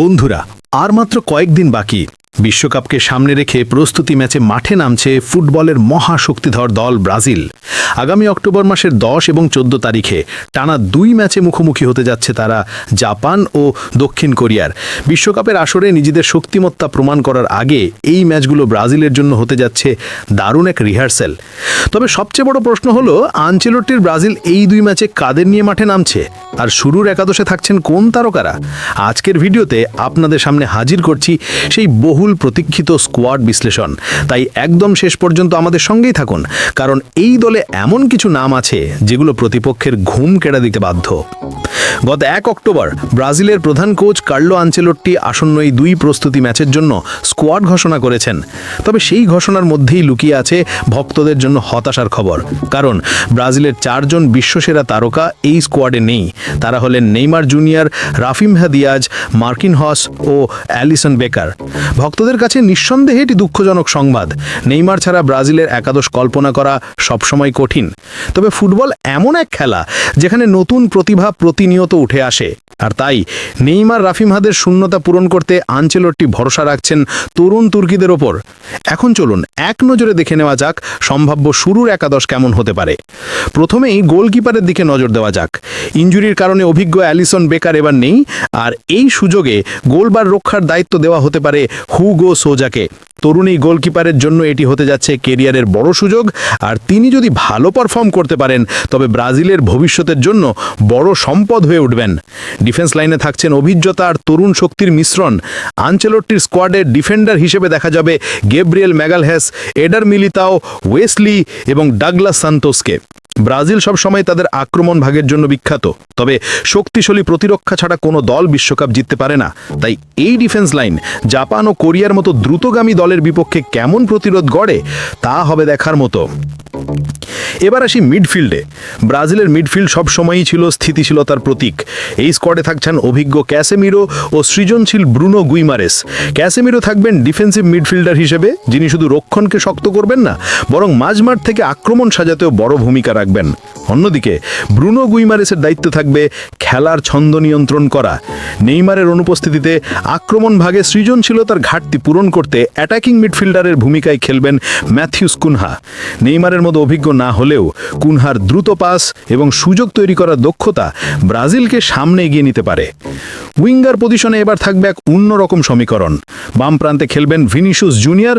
বন্ধুরা আর মাত্র কয়েকদিন বাকি। বিশ্বকাপকে সামনে রেখে প্রস্তুতি ম্যাচে মাঠে নামছে ফুটবলের মহাশক্তিধর দল ব্রাজিল। আগামী অক্টোবর মাসের দশ এবং চোদ্দ তারিখে টানা দুই ম্যাচে মুখোমুখি হতে যাচ্ছে তারা জাপান ও দক্ষিণ কোরিয়ার। বিশ্বকাপের আসরে নিজেদের শক্তিমত্তা প্রমাণ করার আগে এই ম্যাচগুলো ব্রাজিলের জন্য হতে যাচ্ছে দারুণ এক রিহার্সেল। তবে সবচেয়ে বড় প্রশ্ন হলো আনচেলোটির ব্রাজিল এই দুই ম্যাচে কাদের নিয়ে মাঠে নামছে? আর শুরুর একাদশে থাকছেন কোন তারকারা? আজকের ভিডিওতে আপনাদের সামনে হাজির করছি সেই বহুল প্রতীক্ষিত স্কোয়াড বিশ্লেষণ। তাই একদম শেষ পর্যন্ত আমাদের সঙ্গেই থাকুন, কারণ এই দলে এমন কিছু নাম আছে যেগুলো প্রতিপক্ষের ঘুম কেড়ে দিতে বাধ্য। গত এক অক্টোবর, ব্রাজিলের প্রধান কোচ কার্লো আঞ্চেলোট্টি আসন্ন এই দুই প্রস্তুতি ম্যাচের জন্য স্কোয়াড ঘোষণা করেছেন। তবে সেই ঘোষণার মধ্যেই লুকিয়ে আছে ভক্তদের জন্য হতাশার খবর। কারণ ব্রাজিলের চারজন বিশ্বসেরা তারকা এই স্কোয়াডে নেই। তারা হলেন নেইমার জুনিয়র, রাফিম হাদিয়াজ, মার্কিন হস ও অ্যালিসন বেকার। ভক্তদের কাছে নিঃসন্দেহে এটি দুঃখজনক সংবাদ। নেইমার ছাড়া ব্রাজিলের একাদশ কল্পনা করা সবসময় কঠিন। তবে ফুটবল এমন এক খেলা, যেখানে নতুন প্রতিভা প্রতিনিয়ত উঠে আসে। আর তাই নেইমার রাফিমহাদের শূন্যতা পূরণ করতে আঞ্চেলটটি ভরসা রাখছেন তরুণ তুর্কিদের ওপর। এখন চলুন এক নজরে দেখে নেওয়া যাক সম্ভাব্য শুরুর একাদশ কেমন হতে পারে। প্রথমেই গোলকিপারের দিকে নজর দেওয়া যাক। ইঞ্জুরির কারণে অভিজ্ঞ অ্যালিসন বেকার এবার নেই, আর এই সুযোগে গোলবার রক্ষার দায়িত্ব দেওয়া হতে পারে হুগো সোজাকে। তরুণ গোলকিপারের জন্য এটি হতে যাচ্ছে কেরিয়ারের বড় সুযোগ। আর তিনি যদি ভালো পারফর্ম করতে পারেন, তবে ব্রাজিলের ভবিষ্যতের জন্য বড় সম্পদ হয়ে উঠবেন। ডিফেন্স লাইনে থাকছেন অভিজ্ঞতা আর তরুণ শক্তির মিশ্রণ। আঞ্চেলোট্টির স্কোয়াডের ডিফেন্ডার হিসেবে দেখা যাবে Gabriel Magalhaes Eder Militao Wesley এবং ডাগলাস সান্তোসকে ব্রাজিল সব সময় তাদের আক্রমণ ভাগের জন্য বিখ্যাত, তবে শক্তিশালী প্রতিরক্ষা ছাড়া কোনো দল বিশ্বকাপ জিততে পারে না। তাই এই ডিফেন্স লাইন জাপান ও কোরিয়ার মতো দ্রুতগামী দলের বিপক্ষে কেমন প্রতিরোধ গড়ে, তা হবে দেখার মতো। এবার আসি মিডফিল্ডে। ব্রাজিলের মিডফিল্ড সবসময়ই ছিল স্থিতিশীলতার প্রতীক। এই স্কোয়াডে থাকছেন অভিজ্ঞ ক্যাসেমিরো ও সৃজনশীল ব্রুনো গুইমারেস। ক্যাসেমিরো থাকবেন ডিফেন্সিভ মিডফিল্ডার হিসেবে, যিনি শুধু রক্ষণকে শক্ত করবেন না, বরং মাঝমাঠ থেকে আক্রমণ সাজাতেও বড় ভূমিকা রাখবেন। অন্যদিকে, ব্রুনো গুইমারেসের দায়িত্ব থাকবে খেলার ছন্দ নিয়ন্ত্রণ করা। নেইমারের অনুপস্থিতিতে আক্রমণ ভাগে সৃজনশীলতার ঘাটতি পূরণ করতে অ্যাটাকিং মিডফিল্ডারের ভূমিকায় খেলবেন ম্যাথিউস কুনহা। নেইমারের মতো অভিজ্ঞ না হলেও কুনহার দ্রুত পাস এবং সুযোগ তৈরি করার দক্ষতা ব্রাজিলকে সামনে এগিয়ে নিতে পারে। উইঙ্গার পজিশনে এবার থাকবে এক অন্যরকম সমীকরণ। বাম প্রান্তে খেলবেন ভিনিসিয়াস জুনিয়র।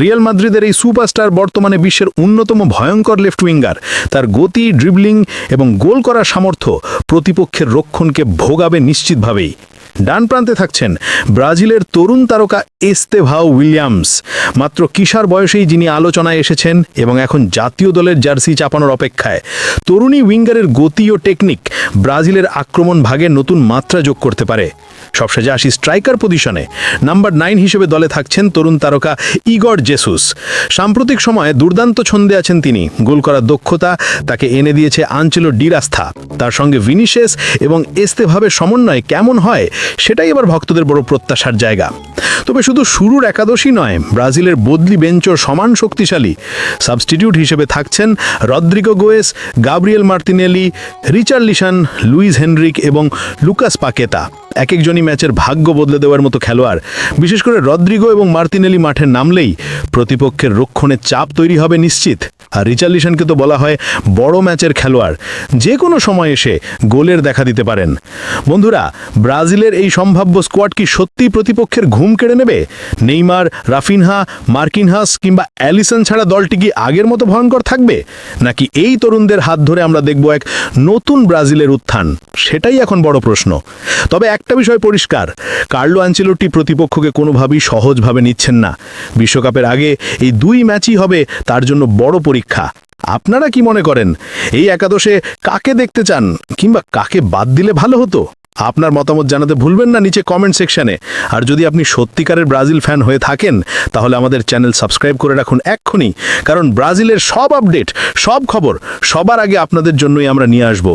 রিয়াল মাদ্রিদের এই সুপারস্টার বর্তমানে বিশ্বের অন্যতম ভয়ঙ্কর লেফট উইঙ্গার। তার গতি ড্রিবলিং এবং গোল করার সামর্থ্য প্রতিপক্ষের রক্ষণকে ভোগাবে নিশ্চিতভাবেই। ডান প্রান্তে থাকছেন ব্রাজিলের তরুণ তারকা এস্তেভাও উইলিয়ামস। মাত্র কিশার বয়সেই যিনি আলোচনায় এসেছেন এবং এখন জাতীয় দলের জার্সি চাপানোর অপেক্ষায়। তরুণী উইঙ্গারের গতি ও টেকনিক ব্রাজিলের আক্রমণ ভাগে নতুন মাত্রা যোগ করতে পারে। সবশেষে আসি স্ট্রাইকার পজিশনে। নাম্বার নাইন হিসেবে দলে থাকছেন তরুণ তারকা ইগর জেসুস। সাম্প্রতিক সময়ে দুর্দান্ত ছন্দে আছেন তিনি। গোল করার দক্ষতা তাকে এনে দিয়েছে আঞ্চলো ডিরাস্থা। তার সঙ্গে ভিনিশেস এবং এস্তেভাবে সমন্বয় কেমন হয় সেটাই এবার ভক্তদের বড় প্রত্যাশার জায়গা। তবে শুধু শুরুর একাদশী নয়, ব্রাজিলের বদলি বেঞ্চও সমান শক্তিশালী। সাবস্টিটিউট হিসেবে থাকছেন Rodrygo Goes, Gabriel Martinelli, Richarlison, Luiz Henrique এবং লুকাস পাকেতা। এক একজনই ম্যাচের ভাগ্য বদলে দেওয়ার মতো খেলোয়াড়। বিশেষ করে রদ্রিগো এবং মার্তিনেলি মাঠে নামলেই প্রতিপক্ষের রক্ষণে চাপ তৈরি হবে নিশ্চিত। আর রিচার্লিশনকে তো বলা হয় বড় ম্যাচের খেলোয়াড়। যে কোনো সময় এসে গোলের দেখা দিতে পারেন। বন্ধুরা, ব্রাজিলের এই সম্ভাব্য স্কোয়াড কি সত্যি প্রতিপক্ষের ঘুম কেড়ে নেবে? নেইমার, রাফিনহা, মার্কিনহাস কিংবা অ্যালিসন ছাড়া দলটি কি আগের মতো ভয়ঙ্কর থাকবে? নাকি এই তরুণদের হাত ধরে আমরা দেখব এক নতুন ব্রাজিলের উত্থান? সেটাই এখন বড় প্রশ্ন। তবে একটা বিষয় পরিষ্কার, কার্লো আঞ্চেলোটি প্রতিপক্ষকে কোনোভাবেই সহজভাবে নিচ্ছেন না। বিশ্বকাপের আগে এই দুই ম্যাচই হবে তার জন্য বড় পরীক্ষা। আপনারা কি মনে করেন? এই একাদশে কাকে দেখতে চান? কিংবা কাকে বাদ দিলে ভালো হতো? আপনার মতামত জানাতে ভুলবেন না নিচে কমেন্ট সেকশানে আর যদি আপনি সত্যিকারের ব্রাজিল ফ্যান হয়ে থাকেন, তাহলে আমাদের চ্যানেল সাবস্ক্রাইব করে রাখুন এক্ষুনি। কারণ ব্রাজিলের সব আপডেট সব খবর সবার আগে আপনাদের জন্যই আমরা নিয়ে আসব।